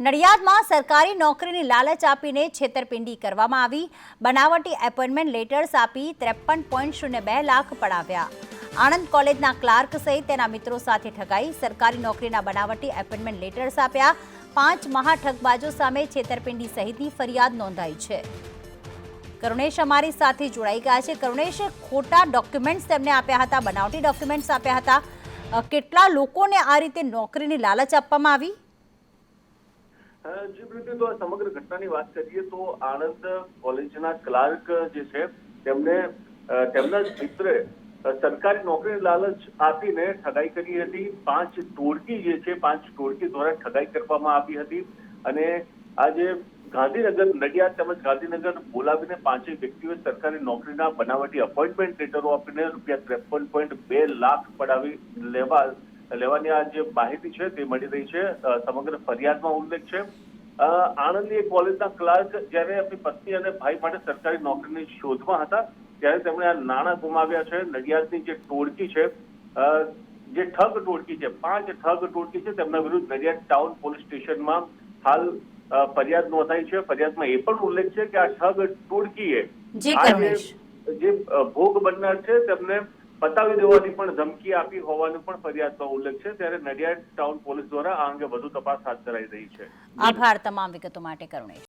નડિયાદમાં સરકારી નોકરીની લાલચ આપીને છેતરપિંડી કરવામાં આવી. બનાવટી એપોઇન્ટમેન્ટ લેટર્સ આપી ત્રેપન પોઈન્ટ શૂન્ય બે લાખ પડાવ્યા. આણંદ કોલેજના ક્લાર્ક સહિત તેના મિત્રો સાથે ઠગાઈ સરકારી નોકરીના બનાવટી એપોઇન્ટમેન્ટ લેટર્સ આપ્યા. પાંચ મહાઠગબાજો સામે છેતરપિંડી સહિતની ફરિયાદ નોંધાઈ છે. કરુણેશ અમારી સાથે જોડાઈ ગયા છે. કરુણેશ, ખોટા ડોક્યુમેન્ટ્સ તેમને આપ્યા હતા, બનાવટી ડોક્યુમેન્ટ્સ આપ્યા હતા. કેટલા લોકોને આ રીતે નોકરીની લાલચ આપવામાં આવી? જી તો સમગ્ર ઘટનાની વાત કરીએ તો આણંદ કોલેજના ક્લાર્ક જે છે, તેમને તેમના મિત્રે સરકારી નોકરીની લાલચ આપીને ઠગાઈ કરી હતી. પાંચ ટોળકી જે છે, પાંચ ટોળકી દ્વારા ઠગાઈ કરવામાં આવી હતી. અને આજે ગાંધીનગર, નડિયાદ તેમજ ગાંધીનગર બોલાવીને પાંચેય વ્યક્તિઓએ સરકારી નોકરીના બનાવટી અપોઇન્ટમેન્ટ લેટરો આપીને રૂપિયા ત્રેપન પોઈન્ટ બે લાખ પડાવી લેવા લેવાની આ જે માહિતી છે તે મળી રહી છે. સમગ્ર ફરિયાદમાં ઉલ્લેખ છે. આણંદની એક કોલેજના ક્લાર્ક જ્યારે આપણી પત્ની અને ભાઈ માટે સરકારી નોકરીની શોધમાં હતા ત્યારે તેમણે આ નાણાં ગુમાવ્યા છે. નડિયાદની જે ટોળકી છે જે ઠગ ટોળકી છે પાંચ ઠગ ટોળકી છે તેમના વિરુદ્ધ નડિયાદ ટાઉન પોલીસ સ્ટેશનમાં હાલ ફરિયાદ નોંધાઈ છે. ફરિયાદમાં એ પણ ઉલ્લેખ છે કે આ ઠગ ટોળકીએ જી, ભોગ બનનાર છે તેમને પતાવી દેવાની પણ ધમકી આપી હોવાનો પણ ફરિયાદમાં ઉલ્લેખ છે. ત્યારે નડિયાદ ટાઉન પોલીસ દ્વારા આ અંગે વધુ તપાસ હાથ ધરાઈ રહી છે. આભાર તમામ વિગતો માટે, કરુણેશ.